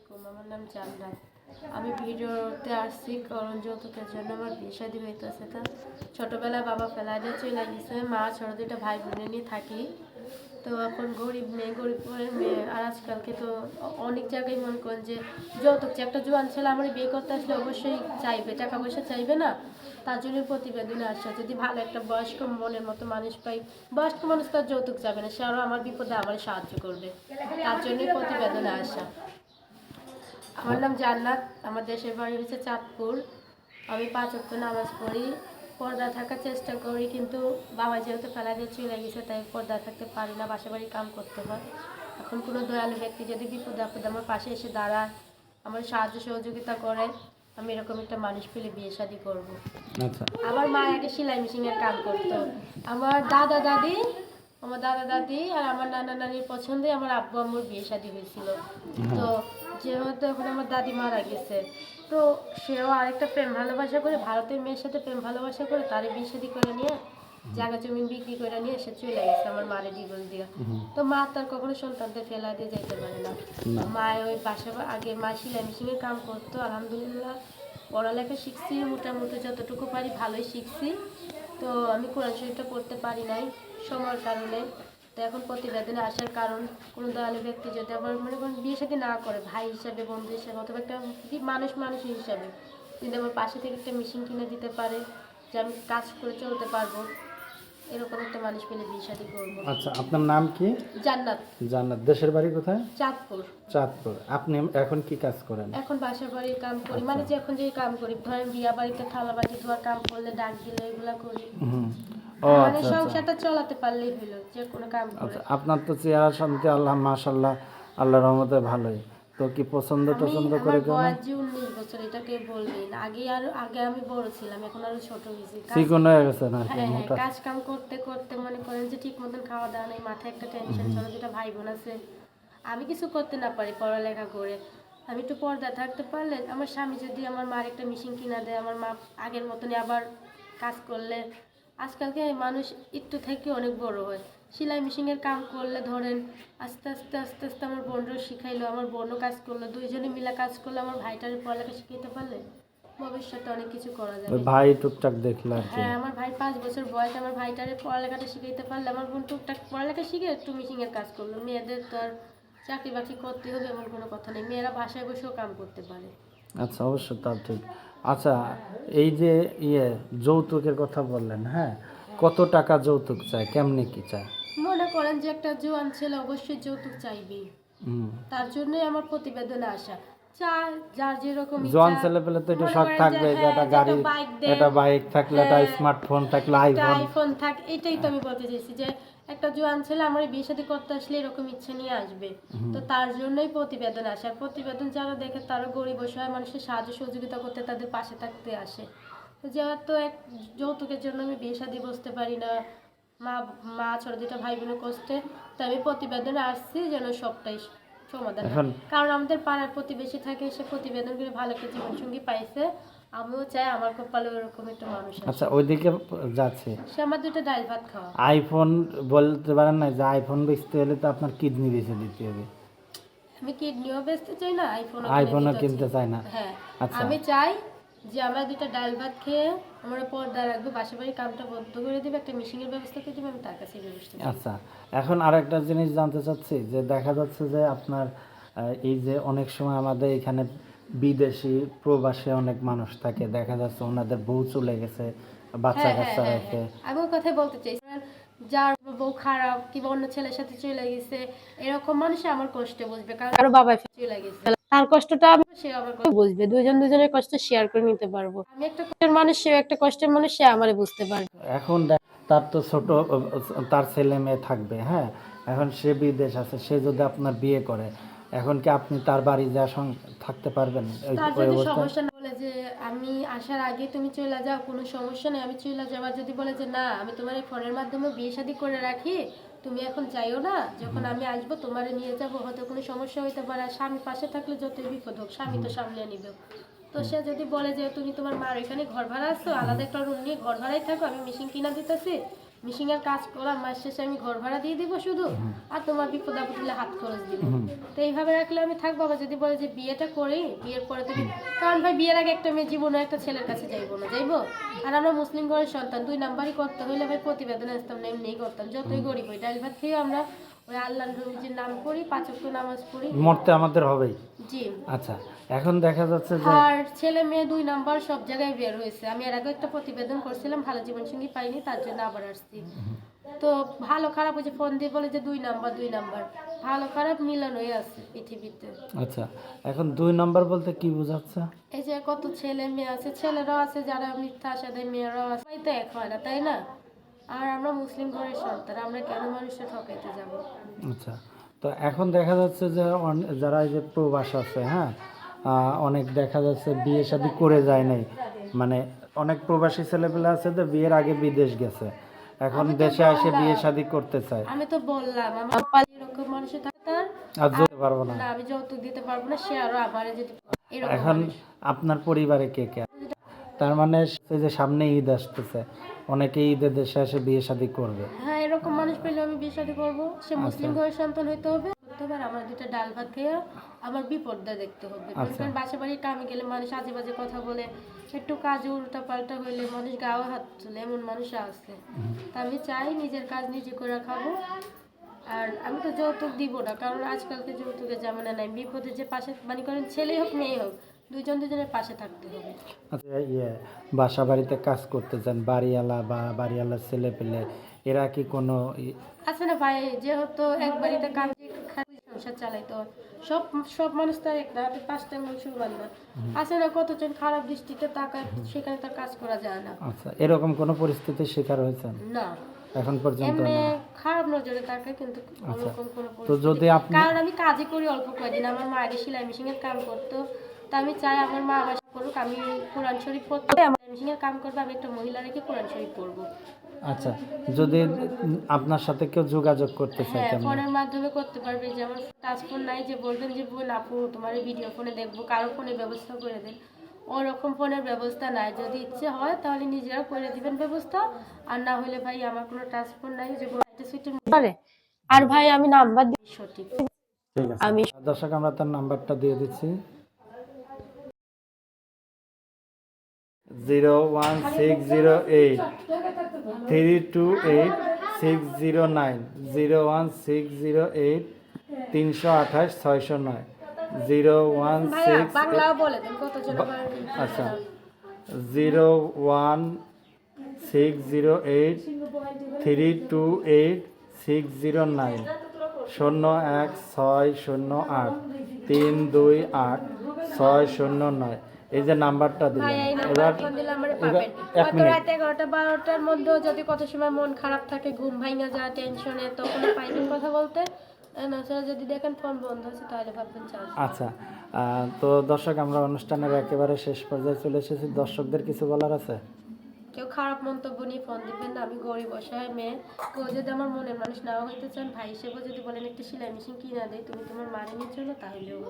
আলাইকুম, আমার নাম জান্নাত আমি ভিডিওতে আসছি কারণ যৌতুকের জন্য, আমার বিয়ে শাদি হইতেছে তা। ছোটোবেলায় বাবা দিয়ে চলে গেছে, মা, ছোটো দুইটা ভাই বোনে নিয়ে থাকি। তো এখন গরিব মেয়ে গরিব মেয়ে। আর আজকালকে তো অনেক জায়গায় মনে করেন যে যৌতুক, যে একটা জোয়ান ছেলে আমার বিয়ে করতে আসলে অবশ্যই চাইবে টাকা পয়সা চাইবে না। তার জন্য প্রতিবেদনে আসা যদি ভালো একটা বয়স্ক মনের মতো মানুষ পাই, বয়স্ক মানুষ তার যৌতুক যাবে না, সে আরও আমার বিপদে আমার সাহায্য করবে। তার জন্যই প্রতিবেদনে আসা। আমার নাম জান্নাত আমার দেশের বাড়ি হচ্ছে চাঁদপুর। আমি পাঁচ অক্ট নামাজ পড়ি পর্দা থাকার চেষ্টা করি কিন্তু বাবা যেহেতু ফেলা দিয়ে চলে গেছে তাই পর্দা থাকতে পারি না বাসা বাড়ি কাম করতে হয়। এখন কোনো দয়ালু ব্যক্তি যদি বিপদে আপদে আমার পাশে এসে দাঁড়ায় আমার সাহায্য সহযোগিতা করে আমি এরকম একটা মানুষ পেলে বিয়ে শাদি করব। আচ্ছা। আমার মা আগে সেলাই মেশিনের কাম করতো। আমার দাদা দাদি আমার দাদা দাদি আর আমার নানা নানির পছন্দে আমার আব্বু আম্মুর বিয়ে শাদী হয়েছিল। তো যেহেতু এখন আমার দাদি মারা গেছে। তো সেও আরেকটা প্রেম ভালোবাসা করে ভারতের মেয়ের সাথে প্রেম ভালোবাসা করে তারে বিয়ে করে নিয়ে জায়গা জমি বিক্রি করে নিয়ে সে চলে গেছে আমার মারে ডিভোর্স দিয়ে। তো মা তার কখনো সন্তানদের ফেলা দিয়ে যেতে পারে না। না। মা ওই বাসা আগে মা সেলাই মেশিনের কাম করতো আলহামদুলিল্লাহ পড়ালেখা শিখছি মোটামুটি যতটুকু পারি ভালোই শিখছি। তো আমি কোরআন শরীফটা পড়তে পারি নাই সময়ের কারণে। তো এখন প্রতিবেদনে আসার কারণ কোনো দয়ালু ব্যক্তি যদি আবার মনে করেন বিয়ে সাথে না করে ভাই হিসাবে বন্ধু হিসাবে অথবা একটা মানুষ মানুষ হিসাবে যদি আমার পাশে থেকে একটা মেশিন কিনে দিতে পারে যে আমি কাজ করে চলতে পারব এরকম একটা মানুষ পেলে বিয়ে শাদী করব। আচ্ছা আপনার নাম কি? জান্নাত। জান্নাত। দেশের বাড়ি কোথায়? চাঁদপুর। চাঁদপুর। আপনি এখন কি কাজ করেন? এখন বাসার বাড়ির কাম করি মানে যে এখন যে কাম করি ধরেন বিয়া বাড়িতে থালা বাটি ধোয়ার কাম করলে ডাক দিলে এগুলা করি। হুম। আচ্ছা আচ্ছা। সংসারটা চালাতে পারলেই হলো যে কোনো কাম আচ্ছা আপনার তো চেহারা শান্তি আল্লাহ মাশাল্লাহ আল্লাহ রহমতে ভালোই। তো কি পছন্দ আমি টছন্দ করে কেন? বয়স বলবেন আগে আর আগে আমি বড় ছিলাম এখন আরও ছোট হয়েছি। চিকন হয়ে কি হ্যাঁ মোটা কাজ কাম করতে করতে মনে করেন যে ঠিক মতন খাওয়া দাওয়া নেই মাথায় একটা টেনশন ছোট দুটা ভাই বোন আছে। আমি কিছু করতে না পারি পড়ালেখা করে। আমি একটু পর্দা থাকতে পারলে আমার স্বামী যদি আমার মার একটা মেশিন কিনা দেয় আমার মা আগের মতনই আবার কাজ করলে আজকালকে মানুষ একটু থেকে অনেক বড় হয়। সেলাই মেশিনের কাম করলে ধরেন আস্তে আস্তে আস্তে আস্তে আমার বোনরও শিখাইলো আমার বোনও কাজ করল দুইজনে মিলে কাজ করলে আমার ভাইটারে পড়ালেখা শিখাইতে পারলে ভবিষ্যতে অনেক কিছু করা যাবে। ভাই টুকটাক দেখলে হ্যাঁ আমার ভাই পাঁচ বছর বয়স আমার ভাইটারে পড়ালেখাটা শিখাইতে পারলে আমার বোন টুকটাক পড়ালেখা শিখে একটু মিশিংয়ের কাজ করল। মেয়েদের তো আর চাকরি বাকরি করতে হবে এমন কোনো কথা নেই। মেয়েরা বাসায় বসেও কাম করতে পারে। আচ্ছা অবশ্যই তা ঠিক। আচ্ছা এই যে ইয়ে যৌতুকের কথা বললেন হ্যাঁ? কত টাকা যৌতুক চায়? কেমনি কি চায়? মনে করেন যে একটা জোয়ান ছেলে অবশ্যই যৌতুক চাইবেই হুম। তার জন্যই আমার প্রতিবেদনে আসা। চার যার যেরকম জোয়ান ছেলে পেলে তো একটু শখ থাকবে যে হ্যাঁ, একটা গাড়ি একটা বাইক থাকলে একটা হ্যাঁ, স্মার্টফোন থাকলে আইফোন আইফোন থাক এটাই তো আমি বলতে চাইছি যে একটা জোয়ান ছেলে আমার বিয়ে সাথে করতে আসলে এরকম ইচ্ছে নিয়ে আসবে। তো তার জন্যই প্রতিবেদন আসে। আর প্রতিবেদন যারা দেখে তারা গরিব অসহায় মানুষের সাহায্য সহযোগিতা করতে তাদের পাশে থাকতে আসে। তো যেহেতু এক যৌতুকের জন্য আমি বিয়ে শাদি বসতে পারি না মা মা ছোট দুটা ভাই বোনের কষ্টে তো আমি প্রতিবেদনে আসছি যেন সবটাই সমাধান কারণ আমাদের পাড়ার প্রতিবেশী থাকে সে প্রতিবেদন করে ভালো একটা জীবনসঙ্গী পাইছে। আমিও চাই আমার কপালে ওরকম একটা মানুষ আচ্ছা ওইদিকে যাচ্ছে। সে আমার দুটো ডাল ভাত খাওয়া আইফোন বলতে পারেন না যে আইফোন বেচতে হলে তো আপনার কিডনি বেচে দিতে হবে। আমি কিডনিও বেচতে চাই না আইফোন আইফোনও কিনতে চায় না। হ্যাঁ আচ্ছা। আমি চাই যে আমরা দুটো ডাল ভাত খেয়ে আমরা পর্দা রাখব বাসা বাড়ির কামটা বন্ধ করে দিবে একটা মেশিনের ব্যবস্থা করে দিবে আমি তার কাছে ব্যবস্থা আচ্ছা এখন আরেকটা জিনিস জানতে চাচ্ছি যে দেখা যাচ্ছে যে আপনার এই যে অনেক সময় আমাদের এখানে বিদেশি প্রবাসী অনেক মানুষ থাকে দেখা যাচ্ছে ওনাদের বউ চলে গেছে বাচ্চা হ্যাঁ, হ্যাঁ, কাচ্চা হ্যাঁ, রেখে। আমি ওই কথাই বলতে চাই যার বউ খারাপ কিংবা অন্য ছেলের সাথে চলে গেছে এরকম মানুষ আমার কষ্টে বুঝবে কারণ কারও বাবা চলে গেছে। তার কষ্টটা আমি সে আমার বুঝবে দুজন দুজনের কষ্ট শেয়ার করে নিতে পারব। আমি একটা কষ্টের মানুষ সে একটা কষ্টের মানুষ সে আমারে বুঝতে পারবে। এখন দেখ- তার তো ছোট তার ছেলে মেয়ে থাকবে হ্যাঁ? এখন সে বিদেশ আছে সে যদি আপনার বিয়ে করে এখন কি আপনি তার বাড়ি যা থাকতে পারবেন। তার যদি সমস্যা না বলে যে আমি আসার আগে তুমি চলে যাও কোনো সমস্যা নেই আমি চলে যাবার যদি বলে যে না আমি তোমার এই ফোনের মাধ্যমে বিয়ে শাদী করে রাখি তুমি এখন চাইও না। যখন আমি আসব তোমারে নিয়ে যাব হয়তো কোনো সমস্যা হইতে পারে। স্বামী পাশে থাকলে যতই বিপদ হোক স্বামী তো সামলে নিবে। তো সে যদি বলে যে তুমি তোমার মার এখানে ঘর ভাড়া আসছো আলাদা একটা রুম নিয়ে ঘর ভাড়াই থাকো আমি মেশিন কিনা দিতেছি। মিশিং এর কাজ করা মাস শেষে আমি ঘর ভাড়া দিয়ে দিব শুধু আর তোমার বিপদ আপদ হলে হাত খরচ দিবে। তো এইভাবে রাখলে আমি থাকব আবার যদি বলে যে বিয়েটা করি বিয়ের পরে তুমি কারণ ভাই বিয়ের আগে একটা মেয়ে জীবনে একটা ছেলের কাছে যাইবো না যাইবো? আর আমরা মুসলিম ঘরের সন্তান দুই নাম্বারই করতে হইলে ভাই প্রতিবেদন আসতাম না এমনিই করতাম যতই গরিব হই ডাল ভাত খেয়ে আমরা ওই আল্লাহ নবীজির নাম করি পাঁচ ওয়াক্ত নামাজ পড়ি। মরতে আমাদের হবেই। জি। আচ্ছা এখন দেখা যাচ্ছে যে আর ছেলে মেয়ে দুই নাম্বার সব জায়গায় বের হয়েছে। আমি এর আগে একটা প্রতিবেদন করছিলাম ভালো জীবন সঙ্গী পাইনি তার জন্য আবার আসছি। তো ভালো খারাপ ওই যে ফোন দিয়ে বলে যে দুই নাম্বার দুই নাম্বার। ভালো খারাপ মিলানোই আছে পৃথিবীতে। আচ্ছা এখন দুই নম্বর বলতে কি বোঝাচ্ছে? এই যে কত ছেলে মেয়ে আছে ছেলেরাও আছে যারা মিথ্যা আশাদের মেয়েরাও আছে। তো এক হয় না তাই না? আর আমরা মুসলিম ঘরের সন্তান আমরা কেন মানুষের ঠকাইতে যাব? আচ্ছা তো এখন দেখা যাচ্ছে যে যারা এই যে প্রবাস আছে হ্যাঁ অনেক দেখা যাচ্ছে বিয়ে শাদী করে যায় নাই। মানে অনেক প্রবাসী ছেলেপেলে আছে যে বিয়ের আগে বিদেশ গেছে। এখন দেশে এসে বিয়ে শাদী করতে চায়। আমি তো বললাম আমার পালি এরকম মানুষের আর যেতে পারব না। আমি যৌতুক দিতে পারব না সে আরও আমারে এখন আপনার পরিবারে কে কে? তার মানে যে সামনে ঈদ আসতেছে অনেকে ঈদের দেশে এসে বিয়ে শাদী করবে। হ্যাঁ এরকম মানুষ পেলে আমি বিয়ে শাদী করব। সে মুসলিম ঘরের সন্তান হইতে হবে। হতে আমার দুটো ডাল ভাত খেয়ে আমার বিপদটা দেখতে হবে। আচ্ছা। কারণ বাসা বাড়ির কামে গেলে মানুষ আজে বাজে কথা বলে একটু কাজে উল্টা পাল্টা হইলে মানুষ গাও হাত তুলে এমন মানুষ আছে। তা আমি চাই নিজের কাজ নিজে করে খাব। আর আমি তো যৌতুক দিব না কারণ আজকালকে যৌতুকের জামানা নাই। বিপদে যে পাশে মানে করেন ছেলে হোক মেয়ে হোক দুজন দুজনের পাশে থাকতে হবে। আচ্ছা ইয়ে বাসা বাড়িতে কাজ করতে চান বাড়িওয়ালা বা বাড়িওয়ালার ছেলে পেলে এরা কি কোনো আছে না ভাই যেহেতু এক বাড়িতে কাজ সংসার চালাইতো সব সব মানুষ তার না হাতে পাঁচটা মানুষ সমান না। আছে না কতজন খারাপ দৃষ্টিতে তাকায় সেখানে তার কাজ করা যায় না। আচ্ছা এরকম কোনো পরিস্থিতির শিকার হয়েছেন? না। এখন পর্যন্ত খারাপ নজরে তাকায় কিন্তু আচ্ছা। কোনো তো যদি আপনি কারণ আমি কাজই করি অল্প কয়েকদিন আমার মা আগে সেলাই মেশিন এর কাম করতো তা আমি চাই আমার মা আবার করুক আমি কোরআন শরীফ পড়তে আমার মেশিন কাম করবে আমি একটা মহিলা রেখে কোরআন শরীফ পড়ব। আচ্ছা যদি আপনার সাথে কেউ যোগাযোগ করতে চায় হ্যাঁ ফোনের মাধ্যমে করতে পারবে যে আমার টাচ ফোন নাই যে বলবেন যে বোন আপু তোমার ভিডিও ফোনে দেখব কারও ফোনের ব্যবস্থা করে দেন। ওরকম ফোনের ব্যবস্থা নাই যদি ইচ্ছে হয় তাহলে নিজেরা করে দিবেন ব্যবস্থা। আর না হলে ভাই আমার কোনো টাচ ফোন নাই যে পারে আর ভাই আমি নাম্বার দিই সঠিক। ঠিক আছে। আমি দর্শক আমরা তার নাম্বারটা দিয়ে দিচ্ছি। Zero one six zero eight three two eight six zero nine zero one six zero eight তিনশো আঠাশ ছয়শো নয় জিরো ওয়ান সিক্স আচ্ছা zero one six zero eight three two eight six zero nine শূন্য এক ছয় শূন্য আট তিন দুই আট ছয় শূন্য নয় এই যে নাম্বারটা দিলেন এই এবার নাম্বার ফোন দিলে আমার পাবেন। এক হয়তো মিনিট। রাত এগারোটা বারোটার মধ্যেও যদি কত সময় মন খারাপ থাকে ঘুম ভাঙা যায় টেনশনে তখন পাইবেন কথা বলতে। যদি দেখেন ফোন বন্ধ আছে তাহলে ভাববেন আচ্ছা তো দর্শক আমরা অনুষ্ঠানের একেবারে শেষ পর্যায়ে চলে এসেছি। দর্শকদের কিছু বলার আছে? কেউ খারাপ মন্তব্য নিয়ে ফোন দিবেন না আমি গরিব অসহায় মেয়ে। কেউ যদি আমার মনের মানুষ নাও হইতে চান ভাই হিসেবে যদি বলেন একটা সেলাই মেশিন কিনা দেয় তুমি তোমার মানে নিচ্ছ না তাহলেও